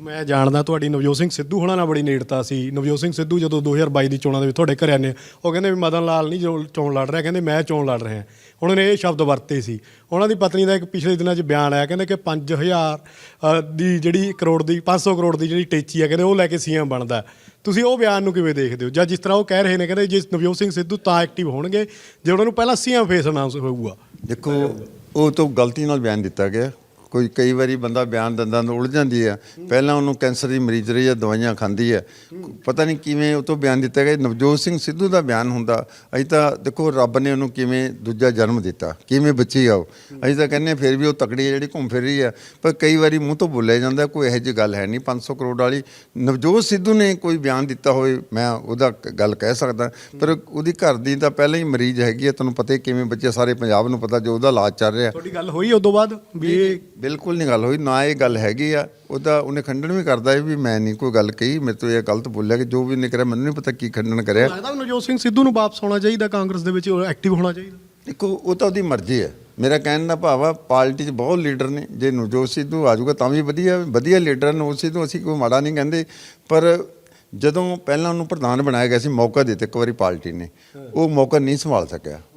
ਮੈਂ ਜਾਣਦਾ ਤੁਹਾਡੀ ਨਵਜੋਤ ਸਿੰਘ ਸਿੱਧੂ ਹੋਣਾ ਨਾਲ ਬੜੀ ਨੇੜਤਾ ਸੀ। ਨਵਜੋਤ ਸਿੰਘ ਸਿੱਧੂ ਜਦੋਂ 2022 ਦੀ ਚੋਣਾਂ ਦੇ ਵਿੱਚ ਤੁਹਾਡੇ ਘਰੇ ਆਨੇ ਉਹ ਕਹਿੰਦੇ ਵੀ ਮਦਨ ਲਾਲ ਨਹੀਂ ਜੋ ਚੋਣ ਲੜ ਰਿਹਾ ਕਹਿੰਦੇ ਮੈਂ ਚੋਣ ਲੜ ਰਿਹਾ। ਉਹਨਾਂ ਨੇ ਇਹ ਸ਼ਬਦ ਵਰਤੇ ਸੀ। ਉਹਨਾਂ ਦੀ ਪਤਨੀ ਦਾ ਇੱਕ ਪਿਛਲੇ ਦਿਨਾਂ 'ਚ ਬਿਆਨ ਆਇਆ ਕਹਿੰਦੇ ਕਿ 5000 ਅ, ਦੀ ਜਿਹੜੀ ਕਰੋੜ ਦੀ 500 ਕਰੋੜ ਦੀ ਜਿਹੜੀ ਟੇਚੀ ਆ ਕਹਿੰਦੇ ਉਹ ਲੈ ਕੇ ਸੀਐਮ ਬਣਦਾ। ਤੁਸੀਂ ਉਹ ਬਿਆਨ ਨੂੰ ਕਿਵੇਂ ਦੇਖਦੇ ਹੋ? ਜਾਂ ਜਿਸ ਤਰ੍ਹਾਂ ਉਹ ਕਹਿ ਰਹੇ ਨੇ ਕਹਿੰਦੇ ਜੇ ਨਵਜੋਤ ਸਿੰਘ ਸਿੱਧੂ ਤਾਂ ਐਕਟਿਵ ਹੋਣਗੇ ਜੇ ਉਹਨਾਂ ਨੂੰ ਪਹਿਲਾਂ ਸੀਐਮ ਫੇਸ ਅਨਾਉਂਸ ਹੋਊਗਾ। ਦੇਖੋ ਉਹ ਤੋਂ ਗਲਤੀ ਨਾਲ ਬਿਆਨ ਦਿੱਤਾ ਗਿਆ। ਕੋਈ ਕਈ ਵਾਰੀ ਬੰਦਾ ਬਿਆਨ ਦਿੰਦਾ ਨੂੰ ਉਲਝ ਜਾਂਦੀ ਹੈ ਪਹਿਲਾਂ ਉਹਨੂੰ ਕੈਂਸਰ ਦੀ ਮਰੀਜ਼ ਰਹੀ ਹੈ ਦਵਾਈਆਂ ਖਾਂਦੀ ਹੈ ਪਤਾ ਨਹੀਂ ਕਿਵੇਂ ਉਹ ਤੋਂ ਬਿਆਨ ਦਿੱਤਾ ਗਿਆ। ਨਵਜੋਤ ਸਿੰਘ ਸਿੱਧੂ ਦਾ ਬਿਆਨ ਹੁੰਦਾ ਅਸੀਂ ਤਾਂ ਦੇਖੋ ਰੱਬ ਨੇ ਉਹਨੂੰ ਕਿਵੇਂ ਦੂਜਾ ਜਨਮ ਦਿੱਤਾ ਕਿਵੇਂ ਬੱਚੀ ਆ ਉਹ। ਅਸੀਂ ਤਾਂ ਕਹਿੰਦੇ ਹਾਂ ਫਿਰ ਵੀ ਉਹ ਤਕੜੀ ਜਿਹੜੀ ਘੁੰਮ ਫਿਰ ਰਹੀ ਹੈ ਪਰ ਕਈ ਵਾਰੀ ਮੂੰਹ ਤੋਂ ਬੋਲਿਆ ਜਾਂਦਾ ਕੋਈ ਇਹੋ ਜਿਹੀ ਗੱਲ ਹੈ ਨਹੀਂ। 500 ਕਰੋੜ ਵਾਲੀ ਨਵਜੋਤ ਸਿੱਧੂ ਨੇ ਕੋਈ ਬਿਆਨ ਦਿੱਤਾ ਹੋਵੇ ਮੈਂ ਉਹਦਾ ਗੱਲ ਕਹਿ ਸਕਦਾ। ਪਰ ਉਹਦੀ ਘਰ ਦੀ ਤਾਂ ਪਹਿਲਾਂ ਹੀ ਮਰੀਜ਼ ਹੈਗੀ ਹੈ ਤੁਹਾਨੂੰ ਪਤਾ ਕਿਵੇਂ ਬੱਚੇ ਸਾਰੇ ਪੰਜਾਬ ਨੂੰ ਪਤਾ ਜੋ ਉਹਦਾ ਇਲਾਜ ਚੱਲ ਰਿਹਾ। ਤੁਹਾਡੀ ਗੱਲ ਹੋਈ ਉਦੋਂ ਬਾਅਦ ਵੀ ਇਹ ਬਿਲਕੁਲ ਨਹੀਂ ਗੱਲ ਹੋਈ ਨਾ ਇਹ ਗੱਲ ਹੈਗੀ ਆ। ਉਹਦਾ ਉਹਨੇ ਖੰਡਨ ਵੀ ਕਰਦਾ ਹੈ ਵੀ ਮੈਂ ਨਹੀਂ ਕੋਈ ਗੱਲ ਕਹੀ ਮੇਰੇ ਤੋਂ ਇਹ ਗਲਤ ਬੋਲਿਆ ਕਿ ਜੋ ਵੀ ਨੇ ਕਰਿਆ ਮੈਨੂੰ ਨਹੀਂ ਪਤਾ ਕੀ ਖੰਡਨ ਕਰਿਆ। ਲੱਗਦਾ ਨਵਜੋਤ ਸਿੰਘ ਸਿੱਧੂ ਨੂੰ ਵਾਪਸ ਆਉਣਾ ਚਾਹੀਦਾ ਕਾਂਗਰਸ ਦੇ ਵਿੱਚ ਐਕਟਿਵ ਹੋਣਾ ਚਾਹੀਦਾ। ਦੇਖੋ ਉਹ ਤਾਂ ਉਹਦੀ ਮਰਜ਼ੀ ਹੈ। ਮੇਰਾ ਕਹਿਣ ਦਾ ਭਾਵ ਆ ਪਾਰਟੀ 'ਚ ਬਹੁਤ ਲੀਡਰ ਨੇ। ਜੇ ਨਵਜੋਤ ਸਿੱਧੂ ਆ ਜਾਊਗਾ ਤਾਂ ਵੀ ਵਧੀਆ ਵਧੀਆ ਲੀਡਰ ਨਵਜੋਤ ਸਿੱਧੂ ਅਸੀਂ ਕੋਈ ਮਾੜਾ ਨਹੀਂ ਕਹਿੰਦੇ। ਪਰ ਜਦੋਂ ਪਹਿਲਾਂ ਉਹਨੂੰ ਪ੍ਰਧਾਨ ਬਣਾਇਆ ਗਿਆ ਸੀ ਮੌਕਾ ਦਿੱਤਾ ਇੱਕ ਵਾਰੀ ਪਾਰਟੀ ਨੇ। ਉਹ ਮੌਕਾ ਨਹੀਂ ਸੰਭਾਲ ਸਕਿਆ।